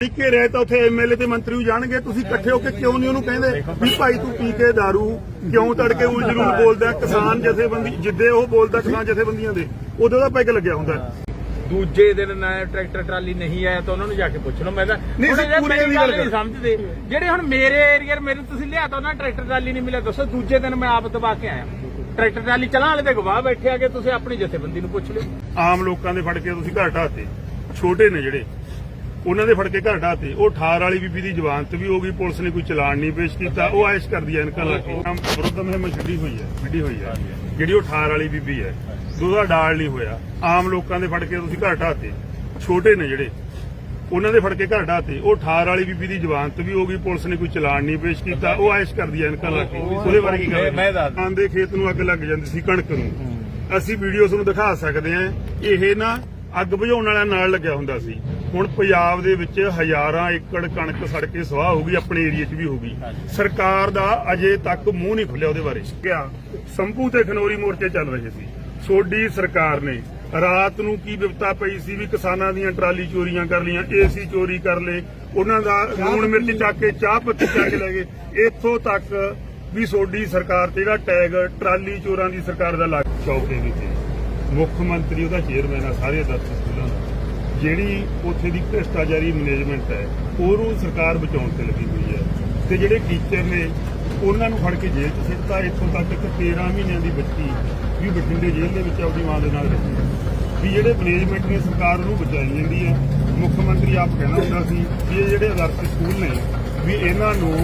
ਟਿੱਕੇ ਰਹੇ ਤਾਂ ਉੱਥੇ ਐਮਐਲਏ ਤੇ ਮੰਤਰੀ ਵੀ ਜਾਣਗੇ। ਤੁਸੀਂ ਇਕੱਠੇ ਹੋ ਕੇ ਕਿਉਂ ਨਹੀਂ ਉਹਨੂੰ ਕਹਿੰਦੇ ਵੀ ਭਾਈ ਤੂੰ ਪੀ ਕੇ दारू ਕਿਉਂ ਤੜਕੇ ਉਲ ਜਲੂਲ ਬੋਲਦਾ ਕਿਸਾਨ ਜਥੇਬੰਦੀ ਜਿੱਦੇ ਉਹ ਬੋਲਦਾ ਕਿਸਾਨ ਜਥੇਬੰਦੀਆਂ ਦੇ ਉਦੋਂ ਦਾ ਪੈਗ ਲੱਗਿਆ ਹੁੰਦਾ ਦੂਜੇ ਦਿਨ ਨਾ ਟਰੈਕਟਰ ਟਰਾਲੀ ਨਹੀਂ ਆਇਆ ਤਾਂ ਉਹਨਾਂ ਨੂੰ ਜਾ ਕੇ ਪੁੱਛ ਲਓ। ਮੈਂ ਤਾਂ ਨਹੀਂ, ਯਾਰ ਪੂਰੇ ਦੀ ਗੱਲ ਨਹੀਂ ਸਮਝਦੇ। ਜਿਹੜੇ ਹੁਣ ਮੇਰੇ ਏਰੀਆ ਮੇਰੇ ਤੁਸੀਂ ਲਿਆ ਤਾਂ ਉਹਨਾਂ ਟਰੈਕਟਰ ਟਰਾਲੀ ਨਹੀਂ ਮਿਲਿਆ। ਦੱਸੋ ਦੂਜੇ ਦਿਨ ਮੈਂ ਆਪ ਦਬਾ ਕੇ ਆਇਆ। ਟਰੈਕਟਰ ਟਰਾਲੀ ਚਲਾਉਣ ਵਾਲੇ ਤੇ ਗਵਾਹ ਬੈਠੇ ਆ ਕੇ ਤੁਸੀਂ ਆਪਣੀ ਜਥੇਬੰਦੀ ਨੂੰ ਪੁੱਛ ਲਿਓ। ਆਮ ਲੋਕਾਂ ਦੇ ਫੜ ਕੇ ਤੁਸੀਂ ਘਰ ਢਾਤੇ ਛੋਟੇ ਨੇ ਜਿਹੜੇ। ਉਹਨਾਂ ਦੇ ਫੜ ਕੇ ਘਰ ਢਾਤੇ ਉਹ ਠਾਰ ਵਾਲੀ ਬੀਬੀ ਦੀ ਜ਼ਮਾਨਤ ਵੀ ਹੋ ਗਈ ਪੁਲਿਸ ਨੇ ਕੋਈ ਚਲਾਨ ਨਹੀਂ ਪੇਸ਼ ਕੀਤਾ। ਉਹ ਆਇਸ਼ ਕਰਦੀ ਹੈ ਇਨਕਾ ਲਾ ਕੇ ਵਿਰੁੱਧ ਮੁਹਿੰਮ ਛੱਡੀ ਹੋਈ ਹੈ ਛੱਡੀ ਹੋਈ ਹੈ। ਜਿਹੜੀ ਉਹ ਠਾਰ ਵਾਲੀ ਬੀਬੀ ਹੈ ਉਹਦਾ ਡਾਲ ਨਹੀਂ ਹੋਇਆ। ਆਮ ਲੋਕਾਂ ਦੇ ਫੜ ਕੇ ਤੁਸੀਂ ਘਰ ਢਾਤੇ ਛੋਟੇ ਨੇ ਜਿਹੜੇ। ਉਹਨਾਂ ਦੇ ਫੜ ਕੇ ਘਰ ਢਾਤੇ ਉਹ ਠਾਰ ਵਾਲੀ ਬੀਬੀ ਦੀ ਜ਼ਮਾਨਤ ਵੀ ਹੋ ਗਈ ਪੁਲਿਸ ਨੇ ਕੋਈ ਚਲਾਨ ਨਹੀਂ ਪੇਸ਼ ਕੀਤਾ। ਉਹ ਆਇਸ਼ ਕਰਦੀ ਹੈ ਇਨਕਾ ਲਾ ਕੇ ਉਹਦੇ ਬਾਰੇ ਕੀ ਗੱਲ ਮੈਂ ਦੱਸ- ਆਂਦੇ ਖੇਤ ਨੂੰ ਅੱਗ ਲੱਗ ਜਾਂਦੀ ਸੀ ਕਣਕ ਨੂੰ। ਅਸੀਂ ਵੀਡੀਓ ਤੁਹਾਨੂੰ ਦਿਖਾ ਸਕਦੇ ਹਾਂ। ਇਹ ਨਾ ਅੱਗ ਬੁਝਾਉਣ ਵਾਲਿਆਂ ਨਾਲ ਲੱਗਿਆ ਹੁੰਦਾ ਸੀ। ਹੁਣ ਪੰਜਾਬ ਦੇ ਵਿੱਚ ਹਜ਼ਾਰਾਂ ਏਕੜ ਕਣਕ ਸੜ ਕੇ ਸਵਾਹ ਹੋ ਗਈ ਆਪਣੇ ਏਰੀਆ 'ਚ ਵੀ ਹੋ ਗਈ। ਸਰਕਾਰ ਦਾ ਅਜੇ ਤੱਕ ਮੂੰਹ ਨਹੀਂ ਖੁੱਲਿਆ ਉਹਦੇ ਬਾਰੇ। ਕਿਆ? ਸੰਭੂ ਤੇ ਖਨੌਰੀ ਮੋਰਚੇ ਚੱਲ ਰਹੇ ਸੀ। ਸੋਡੀ ਸਰਕਾਰ ਨੇ ਰਾਤ ਨੂੰ ਕੀ ਵਿਪਤਾ ਪਈ ਸੀ ਵੀ ਕਿਸਾਨਾਂ ਦੀਆਂ ਟਰਾਲੀ ਚੋਰੀਆਂ ਕਰ ਲੀਆਂ ਏਸੀ ਚੋਰੀ ਕਰ ਲਏ ਉਹਨਾਂ ਦਾ ਲੂਣ ਮਿਰਚ ਚੱਕ ਕੇ ਚਾਹ ਪੱਤੀ ਚੱਕ ਕੇ ਲੈ ਗਏ। ਇੱਥੋਂ ਤੱਕ ਵੀ ਸੋਡੀ ਸਰਕਾਰ ਤੇ ਜਿਹੜਾ ਟੈਗ ਟਰਾਲੀ ਚੋਰਾਂ ਦੀ ਸਰਕਾਰ ਦਾ ਲੱਗ ਚੌਕੇ ਵਿੱਚ। ਮੁੱਖ ਮੰਤਰੀ ਉਹਦਾ ਚੇਅਰਮੈਨ ਆ ਸਾਰੇ ਦਫ਼ਤਰ ਸਕੂਲਾਂ ਦਾ ਜਿਹੜੀ ਉੱਥੇ ਦੀ ਭ੍ਰਿਸ਼ਟਾਚਾਰੀ ਮੈਨੇਜਮੈਂਟ ਹੈ, ਉਹਨੂੰ ਸਰਕਾਰ ਬਚਾਉਣ ਤੇ ਲੱਗੀ ਹੋਈ ਹੈ। ਤੇ ਜਿਹੜੇ ਟੀਚਰ ਨੇ, ਉਹਨਾਂ ਨੂੰ ਫੜ ਕੇ ਜੇਲ੍ਹ 'ਚ ਸਿੱਟਾ ਇੱਥੋਂ ਤੱਕ ਕਿ 13 ਮਹੀਨਿਆਂ ਦੀ ਬੱਚੀ ਵੀ ਬਠਿੰਡੇ ਜੇਲ੍ਹ ਦੇ ਵਿੱਚ ਆਪਣੀ ਮਾਂ ਦੇ ਨਾਲ ਰਹੀ ਹੈ। ਵੀ ਜਿਹੜੇ ਮੈਨੇਜਮੈਂਟ ਨੇ, ਸਰਕਾਰ ਉਹਨੂੰ ਬਚਾਈ ਜਾਂਦੀ ਹੈ। ਮੁੱਖ ਮੰਤਰੀ ਆਪ ਕਹਿਣਾ ਹੁੰਦਾ ਸੀ ਵੀ ਇਹ ਜਿਹੜੇ ਆਦਰਸ਼ ਸਕੂਲ ਨੇ, ਵੀ ਇਹਨਾਂ ਨੂੰ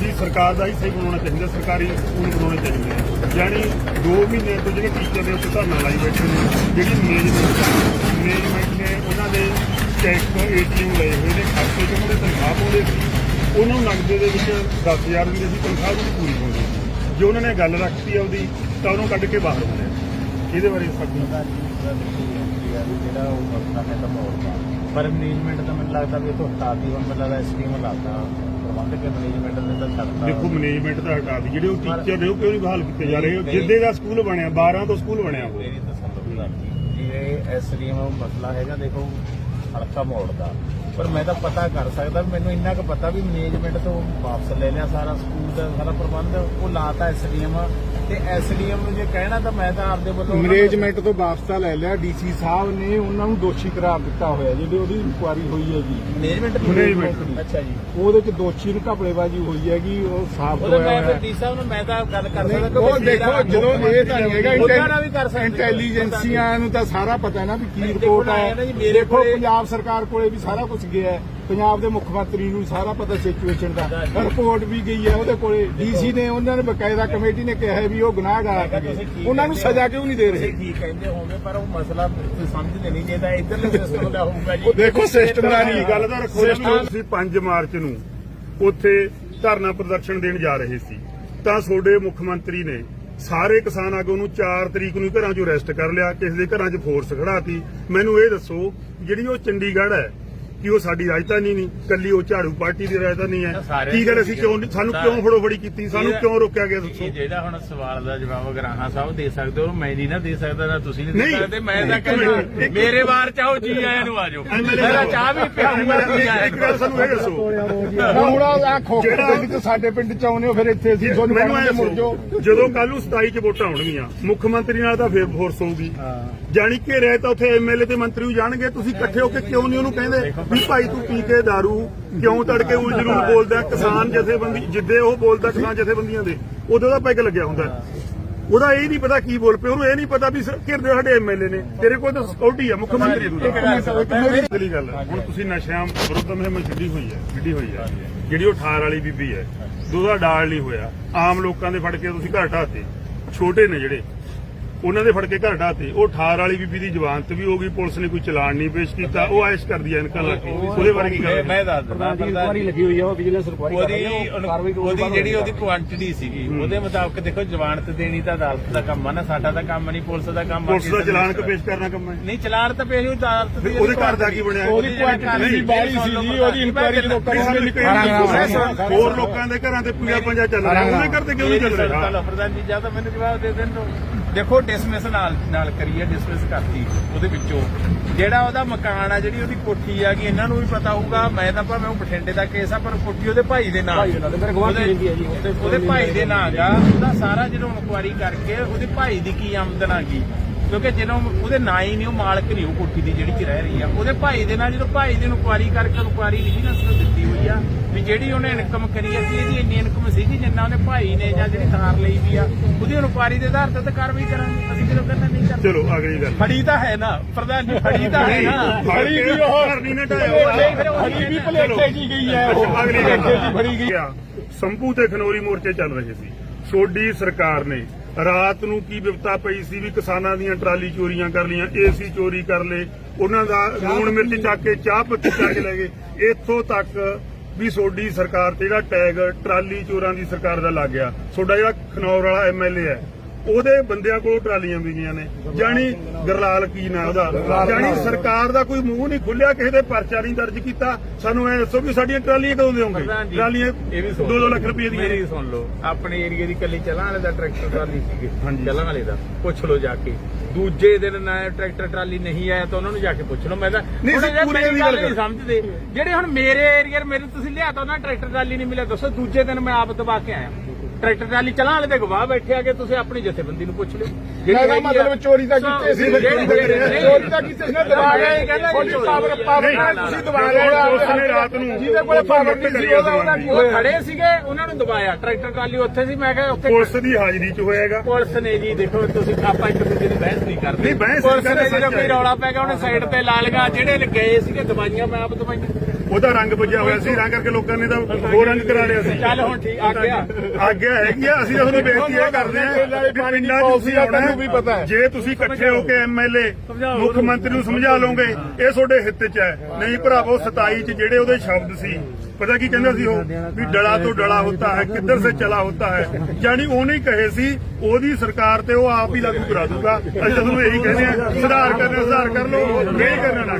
ਵੀ ਸਰਕਾਰ ਦਾ ਹਿੱਸਾ ਬਣਾਉਣਾ ਚਾਹੀਦਾ, ਸਰਕਾਰੀ ਸਕੂਲ ਬਣਾਉਣੇ ਚਾਹੀਦੇ ਆ ਯਾਨੀ 2 ਮਹੀਨੇ ਤੋਂ ਜਿਹੜੇ ਟੀਚਰ ਦੇ ਉੱਤੇ ਧਰਨਾ ਲਾਈ ਬੈਠੇ ਨੇ, ਜਿਹੜੀ ਮੈਨੇਜਮੈਂਟ ਮੈਨੇਜਮੈਂਟ ਉਹਨਾਂ ਦੇ ਚੈੱਕ ਏਟੀਐਮ ਲਏ ਹੋਏ ਨੇ ਖਾਤੇ 'ਚ ਉਹਨਾਂ ਦੇ ਤਨਖਾਹ ਪਾਉਂਦੇ ਸੀ। ਉਹਨਾਂ ਨੂੰ ਨਗਦੇ ਦੇ ਵਿੱਚ 10000 ਦਿੰਦੇ ਸੀ ਤਨਖਾਹ ਵੀ ਪੂਰੀ ਹੁੰਦੀ ਸੀ। ਜੇ ਉਹਨਾਂ ਨੇ ਗੱਲ ਰੱਖਤੀ ਆ ਉਹਦੀ ਤਾਂ ਉਹਨੂੰ ਕੱਢ ਕੇ ਬਾਹਰ ਬੁਲਾਇਆ ਇਹਦੇ ਬਾਰੇ ਸਾਡੀ ਜਿਹੜਾ ਉਹ ਮਸਲਾ ਹੈ ਤਾਂ ਮੋੜਦਾ ਪਰ ਮੈਨੇਜਮੈਂਟ ਤਾਂ ਮੈਨੂੰ ਲੱਗਦਾ ਵੀ ਇਹ ਤੋਂ ਹਟਾਤੀ ਹੁਣ ਮੈਨੂੰ ਲੱਗਦਾ ਸਕੀਮ ਲਾਤਾ। ਪ੍ਰਬੰਧਕ ਮੈਨੇਜਮੈਂਟ ਨੇ ਤਾਂ ਛੱਡਤਾ। ਦੇਖੋ ਮੈਨੇਜਮੈਂਟ ਦਾ ਹਟਾ ਦੀ ਜਿਹੜੇ ਉਹ ਟੀਚਰ ਨੇ ਉਹ ਕਿਉਂ ਨਹੀਂ ਬਹਾਲ ਕੀਤੇ ਜਾ ਰਹੇ? ਜਿੱਦੇ ਦਾ ਸਕੂਲ ਬਣਿਆ 12 ਤੋਂ ਸਕੂਲ ਬਣਿਆ ਉਹ ਮੇਰੀ ਤਾਂ ਸੰਭਵ ਨਹੀਂ ਇਹ ਐਸਡੀਐਮ ਮਸਲਾ ਹੈਗਾ ਦੇਖੋ ਹਲਕਾ ਮੋੜਦਾ ਪਰ ਮੈਂ ਤਾਂ ਪਤਾ ਕਰ ਸਕਦਾ ਮੈਨੂੰ ਇੰਨਾ ਕੁ ਪਤਾ ਵੀ ਮੈਨੇਜਮੈਂਟ ਤੋਂ ਵਾਪਸ ਲੈ ਲਿਆ ਸਾਰਾ ਸਕੂਲ ਦਾ ਸਾਰਾ ਪ੍ਰਬੰਧ ਉਹ ਲਾਤਾ ਐਸਡੀਐਮ ਤੇ ਐਸਡੀਐਮ ਨੂੰ ਜੇ ਕਹਿਣਾ ਤਾਂ ਮੈਂ ਤਾਂ ਆਪਦੇ ਵੱਲੋਂ ਮੈਨੇਜਮੈਂਟ ਤੋਂ ਵਾਪਸਾ ਲੈ ਲਿਆ ਡੀਸੀ ਸਾਹਿਬ ਨੇ ਉਹਨਾਂ ਨੂੰ ਦੋਸ਼ੀ ਕਰਾਰ ਦਿੱਤਾ ਹੋਇਆ ਜਿਹੜੀ ਉਹਦੀ ਇਨਕੁਆਰੀ ਹੋਈ ਹੈ ਜੀ ਮੈਨੇਜਮੈਂਟ Management। ਅੱਛਾ ਜੀ। ਉਹਦੇ ਚ ਦੋਸ਼ੀ ਨੂੰ ਘਪਲੇਬਾਜ਼ੀ ਹੋਈ ਹੈਗੀ ਉਹ ਸਾਫ਼ ਉਹਦੇ ਹੋਇਆ ਮੈਂ ਫਿਰ ਹੋਇਆ। ਡੀ ਸਾਹਿਬ ਨੂੰ ਮੈਂ ਤਾਂ ਗੱਲ ਕਰ ਸਕਦਾ ਉਹ ਦੇਖੋ ਜਦੋਂ ਇਹ ਤਾਂ ਨਹੀਂ ਹੈਗਾ ਉਹਨਾਂ ਨਾਲ ਵੀ ਕਰ ਸਕਦੇ ਇੰਟੈਲੀਜੈਂਸੀਆਂ ਨੂੰ ਤਾਂ ਸਾਰਾ ਪਤਾ ਹੈ ਨਾ ਵੀ ਕੀ ਨਹੀਂ, ਰਿਪੋਰਟ ਦੇਖੋ ਨਾ ਜੀ, ਮੇਰੇ ਦੇਖੋ ਕੋਲੇ- ਪੰਜਾਬ ਸਰਕਾਰ ਕੋਲੇ ਵੀ ਸਾਰਾ ਕੁਝ ਗਿਆ ਹੈ ਪੰਜਾਬ ਦੇ ਮੁੱਖ ਮੰਤਰੀ ਨੂੰ ਸਾਰਾ ਪਤਾ ਸਿਚੁਏਸ਼ਨ ਦਾ। ਰਿਪੋਰਟ ਵੀ ਗਈ ਹੈ ਉਹਦੇ ਕੋਲੇ। ਡੀਸੀ ਨੇ ਉਹਨਾਂ ਨੇ ਬਕਾਇਦਾ ਕਮੇਟੀ ਨੇ ਕਿਹਾ ਹੈ ਵੀ ਉਹ ਗੁਨਾਹਗਾਰ ਠੀਕ ਉਹਨਾਂ ਨੂੰ ਸਜ਼ਾ ਕਿਉਂ ਨਹੀਂ ਦੇ ਰਹੇ? ਠੀਕ ਕਹਿੰਦੇ ਹੋਗੇ ਪਰ ਉਹ ਮਸਲਾ ਤੁਸੀਂ ਸਮਝਦੇ ਨਹੀਂ ਜੇ ਤਾਂ ਇਧਰਲੇ ਸਿਸਟਮ ਦਾ ਹੋਊਗਾ ਜੀ। ਉਹ ਦੇਖੋ system ਦਾ ਨਹੀਂ, ਗੱਲ ਦਾ ਰੱਖੋ ਤੁਸੀਂ 5 ਮਾਰਚ ਨੂੰ। ਉੱਥੇ ਧਰਨਾ ਪ੍ਰਦਰਸ਼ਨ ਦੇਣ ਜਾ ਰਹੇ ਸੀ। ਤਾਂ ਤੁਹਾਡੇ ਮੁੱਖ ਮੰਤਰੀ ਨੇ ਸਾਰੇ ਕਿਸਾਨ ਆਗੂ ਨੂੰ 4 ਤਰੀਕ ਨੂੰ ਘਰਾਂ 'ਚੋਂ ਅਰੈਸਟ ਕਰ ਲਿਆ ਕਿਸੇ ਦੇ ਘਰਾਂ 'ਚ ਫੋਰਸ ਖੜਾਤੀ ਮੈਨੂੰ ਇਹ ਦੱਸੋ ਜਿਹੜੀ ਉਹ ਚੰਡੀਗੜ੍ਹ ਹੈ ਕਿ ਉਹ ਸਾਡੀ ਰਾਜਧਾਨੀ ਨਹੀਂ ਕੱਲੀ ਉਹ ਝਾੜੂ ਪਾਰਟੀ ਦੀ ਰਾਜਧਾਨੀ ਹੈ। ਕੀ ਗੱਲ ਅਸੀਂ ਕਿਉਂ ਸਾਨੂੰ ਕਿਉਂ ਫੜੋਫੜੀ ਕੀਤੀ? ਸਾਨੂੰ ਕਿਉਂ ਰੋਕਿਆ ਗਿਆ ਦੱਸੋ? ਜਿਹੜਾ ਹੁਣ ਸਵਾਲ ਦਾ ਜਵਾਬ ਗਰਾਹਾਂ ਸਾਹਿਬ ਦੇ ਸਕਦੇ ਹੋ ਮੈਂ ਨਹੀਂ ਨਾ ਦੇ ਸਕਦਾ ਨਾ ਤੁਸੀਂ ਨਹੀਂ ਦੇ। ਸਕਦੇ। ਮੈਂ ਤਾਂ ਕਹਿੰਦਾ ਮੇਰੇ ਵਾਰ ਚਾਹੋ ਜੀ ਆਇਆਂ ਨੂੰ ਆਜੋ ਮੇਰਾ ਚਾਹ ਵੀ ਆਇਆਂ। ਇੱਕ ਗੱਲ ਸਾਨੂੰ ਇਹ ਦੱਸੋ। ਹੁਣ ਆ ਖੋਖਰ ਜਿਹੜਾ- ਪਿੰਡ ਚ ਸਾਡੇ ਪਿੰਡ ਚ ਆਉਨੇ ਹੋ ਫਿਰ ਇੱਥੇ ਅਸੀਂ ਤੁਹਾਨੂੰ ਮੈਨੂੰ ਕਹਿੰਦੇ ਐਂ ਮੁੜ ਜਾਓ ਦੱਸੋ, ਜਦੋਂ ਕੱਲ ਨੂੰ 27 ਚ ਵੋਟਾਂ ਆਉਣਗੀਆਂ ਮੁੱਖ ਮੰਤਰੀ ਨਾਲ ਤਾਂ ਫੇਰ ਫੋਰਸ ਹੋਊਗੀ। ਜਾਣੀ ਕਿ ਰਹੇ ਤਾਂ ਉੱਥੇ ਐਮਐਲਏ ਤੇ ਮੰਤਰੀ ਵੀ ਜਾਣਗੇ ਤੁਸੀਂ ਇਕੱਠੇ ਹੋ ਕੇ ਕਿਉਂ ਨਹੀਂ ਉਹਨੂੰ ਕਹਿੰਦੇ? ਵੀ ਭਾਈ ਤੂੰ ਪੀ ਕੇ दारू ਕਿਉਂ ਤੜਕੇ ਉਲ ਜਲੂਲ ਬੋਲਦਾ ਕਿਸਾਨ ਜਥੇਬੰਦੀ ਜਿੱਦੇ ਉਹ ਬੋਲਦਾ ਕਿਸਾਨ ਜਥੇਬੰਦੀਆਂ ਦੇ ਉਦੋਂ ਦਾ ਪੈਗ ਲੱਗਿਆ ਹੁੰਦਾ ਉਹਦਾ ਇਹ ਨਹੀਂ ਪਤਾ ਕੀ ਬੋਲ ਪਿਆ ਉਹਨੂੰ ਇਹ ਨਹੀਂ ਪਤਾ ਵੀ ਘਿਰਦੇ ਸਾਡੇ ਐਮਐਲਏ ਨੇ ਤੇਰੇ ਕੋਲ ਤਾਂ ਸਕਿਉਰਟੀ ਆ ਮੁੱਖ ਮੰਤਰੀ ਤੂੰ ਅਗਲੀ ਗੱਲ ਹੁਣ ਤੁਸੀਂ ਨਸ਼ਿਆਂ ਵਿਰੁੱਧ ਮੁਹਿੰਮ ਛੱਡੀ ਹੋਈ ਹੈ ਛੱਡੀ ਹੋਈ ਹੈ। ਜਿਹੜੀ ਉਹ ਠਾਰ ਵਾਲੀ ਬੀਬੀ ਹੈ ਉਹਦਾ ਡਾਲ ਨਹੀਂ ਹੋਇਆ ਆਮ ਲੋਕਾਂ ਦੇ ਫੜ ਕੇ ਤੁਸੀਂ ਘਰ ਢਾਤੇ ਛੋਟੇ ਨੇ ਜਿਹੜੇ ਉਹਨਾਂ ਦੇ ਫੜ ਕੇ ਘਰ ਢਾਤੇ ਉਹ ਠਾਰ ਵਾਲੀ ਬੀਬੀ ਦੀ ਜ਼ਮਾਨਤ ਵੀ ਹੋ ਗਈ ਪੁਲਿਸ ਨੇ ਕੋਈ ਚਲਾਨ ਨਹੀਂ ਪੇਸ਼ ਕੀਤਾ। ਉਹ ਆਇਸ਼ ਕਰਦੀ ਹੈ ਇਨਕਾ ਲਾ ਕੇ ਉਹਦੇ ਬਾਰੇ ਕੀ ਗੱਲ ਮੈਂ ਦੱਸ ਦਿੰਦਾ ਇਨਕੁਆਰੀ ਲੱਗੀ ਹੋਈ ਹੈ ਉਹ ਵਿਜੀਲੈਂਸ ਇਨਕੁਆਰੀ ਉਹਦੀ ਉਹਦੀ ਜਿਹੜੀ ਉਹਦੀ ਕੁਆਂਟੀਟੀ ਸੀਗੀ ਉਹਦੇ ਮੁਤਾਬਕ ਦੇਖੋ ਜ਼ਮਾਨਤ ਦੇਣੀ ਤਾਂ ਅਦਾਲਤ ਦਾ ਕੰਮ ਆ ਨਾ ਸਾਡਾ ਤਾਂ ਕੰਮ ਨਹੀਂ ਪੁਲਿਸ ਦਾ ਕੰਮ ਆ ਪੁਲਿਸ ਦਾ ਚਲਾਨ ਕਿ ਪੇਸ਼ ਕਰਨਾ ਕੰਮ ਹੈ ਨਹੀਂ ਚਲਾਨ ਤਾਂ ਪੇਸ਼ ਹੋਈ ਅਦਾਲਤ ਦੀ ਉਹਦੇ ਘਰ ਦਾ ਕੀ ਬਣਿਆ? ਉਹਦੀ ਕੁਆਂਟੀਟੀ ਬਾਹਲੀ ਸੀ ਜੀ ਉਹਦੀ ਇਨਕੁਆਇਰੀ ਜਦੋਂ ਕਰਾਂਗੇ ਹੋਰ ਲੋਕਾਂ ਦੇ ਘਰਾਂ ਤੇ ਪੂਜਾ ਪੰਜਾ ਚੱਲ ਰਿਹਾ। ਉਹਦੇ ਘਰ ਤੇ ਕਿਉਂ ਨਹੀਂ ਚੱਲ ਰਿਹਾ? ਪ੍ਰਧਾਨ ਜੀ ਜਾਂ ਤਾਂ ਮੈਨੂੰ ਜਵਾਬ ਦੇ ਦੇਣ ਦੇਖੋ ਡਿਸਮਿਸ ਨਾਲ ਨਾਲ ਕਰੀਏ ਡਿਸਮਿਸ ਕਰਤੀ ਉਹਦੇ ਵਿੱਚੋਂ। ਜਿਹੜਾ ਉਹਦਾ ਮਕਾਨ ਆ ਜਿਹੜੀ ਉਹਦੀ ਕੋਠੀ ਆ ਗਈ ਇਹਨਾਂ ਨੂੰ ਵੀ ਪਤਾ ਹੋਊਗਾ। ਮੈਂ ਤਾਂ ਭਾਵੇਂ ਉਹ ਬਠਿੰਡੇ ਦਾ ਕੇਸ ਆ ਪਰ ਕੋਠੀ ਉਹਦੇ ਭਾਈ ਦੇ ਨਾਂ ਉਹਦੇ ਭਾਈ ਦੇ ਨਾਂ ਗਾ। ਉਹਦਾ ਸਾਰਾ ਜਦੋਂ ਇਨਕੁਆਰੀ ਕਰਕੇ ਉਹਦੇ ਭਾਈ ਦੀ ਕੀ ਆਮਦਨ ਆ ਗਈ? ਕਿਉਂਕਿ ਜਦੋਂ ਉਹਦੇ ਨਾਂ ਹੀ ਨਹੀਂ ਉਹ ਮਾਲਕ ਨਹੀਂ ਉਹ ਕੋਠੀ ਦੀ ਜਿਹੜੀ ਚ ਰਹਿ ਰਹੀ ਆ। ਉਹਦੇ ਭਾਈ ਦੇ ਨਾਲ ਜਦੋਂ ਭਾਈ ਦੀ ਇਨਕੁਆਰੀ ਕਰਕੇ ਇਨਕੁਆਰੀ ਵਿਜੀਲੈਂਸ ਨੂੰ ਦਿੱਤੀ ਹੋਈ ਆ ਵੀ ਜਿਹੜੀ ਉਹਨੇ ਇਨਕਮ ਕਰੀ ਆ ਸੀ ਇਹਦੀ ਇੰਨੀ ਇਨਕਮ ਸੀਗੀ ਜਿੰਨਾ ਉਹਨੇ ਭਾਈ ਨੇ ਜਾਂ ਜਿਹੜੀ ਥਾਰ ਲਈ ਵੀ ਆ ਉਹਦੀ ਇਨਕੁਆਰੀ ਦੇ ਆਧਾਰ ਤੇ ਤਾਂ ਕਾਰਵਾਈ ਕਰਾਂਗੇ ਅਸੀਂ ਜਦੋਂ ਕਹਿੰਦੇ ਨਹੀਂ ਕਰਦੇ ਚਲੋ ਅਗਲੀ ਗੱਲ। ਫੜੀ ਤਾਂ ਹੈ ਨਾ ਪ੍ਰਧਾਨ ਜੀ ਫੜੀ ਤਾਂ ਹੈ ਨਾ। ਫੜੀ ਵੀ ਉਹ ਘਰ ਨਹੀਂ ਨਾ ਉਹ ਹਲੀ ਵੀ ਭਲੇਖੇ ਜੀ ਗਈ ਹੈ ਉਹ ਅਗਲੀ ਭੁਲੇਖੇ ਜੀ ਫੜੀ ਗਈ। ਸੰਭੂ ਤੇ ਖਨੌਰੀ ਮੋਰਚੇ ਚੱਲ ਰਹੇ ਸੀ। ਸੋਡੀ ਸਰਕਾਰ ਨੇ ਰਾਤ ਨੂੰ ਕੀ ਵਿਪਤਾ ਪਈ ਸੀ ਵੀ ਕਿਸਾਨਾਂ ਦੀਆਂ ਟਰਾਲੀ ਚੋਰੀਆਂ ਕਰ ਲੀਆਂ ਏਸੀ ਚੋਰੀ ਕਰ ਲਏ ਉਹਨਾਂ ਦਾ ਲੂਣ ਮਿਰਚ ਚੱਕ ਕੇ ਚਾਹ ਪੱਤੀ ਚੱਕ ਕੇ ਲੈ ਗਏ। ਇੱਥੋਂ ਤੱਕ ਵੀ ਸੋਡੀ ਸਰਕਾਰ ਤੇ ਜਿਹੜਾ ਟੈਗ ਟਰਾਲੀ ਚੋਰਾਂ ਦੀ ਸਰਕਾਰ ਦਾ ਲੱਗ ਗਿਆ। ਸੋਡਾ ਜਿਹੜਾ ਖਨੌਰ ਵਾਲਾ ਐਮਐਲਏ ਹੈ ਉਹਦੇ ਬੰਦਿਆਂ ਕੋਲ ਟਰਾਲੀਆਂ ਵੀ ਗਈਆਂ ਨੇ। ਜਾਣੀ ਗਰਲਾਲ ਕੀ ਨਾ ਉਹਦਾ? ਜਾਣੀ ਸਰਕਾਰ ਦਾ ਕੋਈ ਮੂੰਹ ਨਹੀਂ ਖੁੱਲਿਆ ਕਿਸੇ ਦੇ ਪਰਚਾ ਨਹੀਂ ਦਰਜ ਕੀਤਾ। ਸਾਨੂੰ ਐ ਦੱਸੋ ਵੀ ਸਾਡੀਆਂ ਟਰਾਲੀਆਂ ਕਦੋਂ ਦੇਵੋਗੇ ਟਰਾਲੀਆਂ ਇਹ ਵੀ ਸੁਣ 2-2 ਲੱਖ ਰੁਪਏ ਦੀਆਂ। ਮੇਰੀ ਸੁਣ ਲਓ ਆਪਣੇ ਏਰੀਏ ਦੀ ਕੱਲੀ ਚਲਾਂ ਵਾਲੇ ਦਾ ਟਰੈਕਟਰ ਟਰਾਲੀ ਸੀਗੇ। ਹਾਂਜੀ। ਚਲਾਂ ਵਾਲੇ ਦਾ ਪੁੱਛ ਲਓ ਜਾ ਕੇ। ਦੂਜੇ ਦਿਨ ਨਾ ਟਰੈਕਟਰ ਟਰਾਲੀ ਨਹੀਂ ਆਇਆ ਤਾਂ ਉਹਨਾਂ ਨੂੰ ਜਾ ਕੇ ਪੁੱਛ ਲਓ। ਮੈਂ ਤਾਂ ਮੇਰੀ ਦੀ ਗੱਲ ਨਹੀਂ ਸਮਝਦੇ। ਜਿਹੜੇ ਹੁਣ ਮੇਰੇ ਏਰੀਏ ਮੇਰੇ ਤੁਸੀਂ ਲਿਆ ਤਾਂ ਉਹਨਾਂ ਟਰੈਕਟਰ ਟਰਾਲੀ ਨਹੀਂ ਮਿਲਿਆ ਦੱਸੋ ਦੂਜੇ ਦਿਨ ਮੈਂ ਆਪ ਦਬਾ ਕੇ ਆਇਆ। ਟਰੈਕਟਰ ਟਰਾਲੀ ਚਲਾਂ ਵਾਲੇ ਦੇ ਗਵਾਹ ਬੈਠੇ ਆ ਕੇ ਤੁਸੀਂ ਆਪਣੀ ਜਥੇਬੰਦੀ ਨੂੰ ਪੁੱਛ ਲਿਓ। ਆ- ਮਤਲਬ ਚੋਰੀ ਤਾਂ ਕੀਤੇ ਸੀ ਜਿਹੜੀ- ਜਿਹੜੀ- ਚੋਰੀ ਤਾਂ ਕੀਤੇ ਸੀ ਨਾ ਦਬਾ ਕੇ ਕਹਿੰਦਾ ਪਾਵਰ ਪਾਵਰ ਤੁਸੀਂ ਦਬਾ ਨਹੀਂ, ਲਿਆ। ਉਸਨੇ ਰਾਤ ਨੂੰ ਜਿਹਦੇ ਕੋਲ ਪਾਵਰ ਨਹੀਂ ਸੀ ਉਹਦਾ ਉਹ ਖੜੇ ਸੀਗੇ ਉਹਨਾਂ ਨੂੰ ਦਬਾਇਆ। ਟਰੈਕਟਰ ਟਰਾਲੀ ਉੱਥੇ ਸੀ ਮੈਂ ਕਿਹਾ ਉੱਥੇ ਪੁਲਿਸ ਦੀ ਹਾਜ਼ਰੀ 'ਚ ਹੋਏਗਾ ਪੁਲਿਸ ਨੇ ਜੀ ਦੇਖੋ ਤੁਸੀਂ ਆਪਾਂ ਇੱਕ ਦੂਜੇ ਦੀ ਬਹਿਸ ਨਹੀਂ ਕਰਦੇ। ਨਹੀਂ, ਬਹਿਸ ਪੁਲਿਸ ਕਰਦੇ ਨੇ ਜਦੋਂ ਸੱਚ ਕੋਈ। ਰੌਲਾ ਪੈ ਗਿਆ ਉਹਨੇ ਸਾਈਡ ਤੇ ਲਾ ਲਗਾ ਜਿਹੜੇ ਗਏ ਸੀਗੇ ਦਵਾਈਆਂ ਮੈਂ ਆਪ ਦਵਾਈਆਂ। ਉਹਦਾ ਰੰਗ ਵੱਜਿਆ ਹੋਇਆ ਸੀ ਰੰਗ ਕਰਕੇ ਲੋਕਾਂ ਨੇ ਤਾਂ ਹੋਰ ਰੰਗ ਕਰਾ ਲਿਆ ਸੀ। ਚੱਲ ਹੁਣ ਠੀਕ ਆ ਗਿਆ। ਆਗਿਆ ਹੈਗੀ ਆ ਅਸੀਂ ਤੁਹਾਨੂੰ ਬੇਨਤੀ ਇਹ ਕਰਦੇ ਆ ਵੀ ਪਿੰਡਾਂ 'ਚ ਤੁਸੀਂ ਆਉਣਾ ਤੁਹਾਨੂੰ ਵੀ ਪਤਾ ਹੈ। ਜੇ ਤੁਸੀਂ ਇਕੱਠੇ ਹੋ ਕੇ ਐਮਐਲਏ ਮੁੱਖ ਮੰਤਰੀ ਨੂੰ ਸਮਝਾ ਲਓਗੇ ਇਹ ਤੁਹਾਡੇ ਹਿੱਤ 'ਚ ਹੈ। ਨਹੀਂ ਭਰਾਵੋ 27 'ਚ ਜਿਹੜੇ ਉਹਦੇ ਸ਼ਬਦ ਸੀ ਪਤਾ ਕੀ ਕਹਿੰਦਾ ਸੀ ਉਹ? ਵੀ ਡਲਾ ਤੋਂ ਡਲਾ ਹੁੰਦਾ ਹੈ ਕਿੱਧਰ ਸੇ ਚਲਾ ਹੁੰਦਾ ਹੈ। ਜਾਨੀ ਉਹਨੇ ਕਹੇ ਸੀ ਉਹਦੀ ਸਰਕਾਰ ਤੇ ਉਹ ਆਪ ਹੀ ਲਾਗੂ ਕਰਾ ਦੂਗਾ। ਅਸੀਂ ਤੁਹਾਨੂੰ ਇਹੀ ਕਹਿੰਦੇ ਆ ਸੁਧਾਰ ਕਰਨਾ ਸੁਧਾਰ ਕਰ ਲਓ ਨਹੀਂ ਕਰਨਾ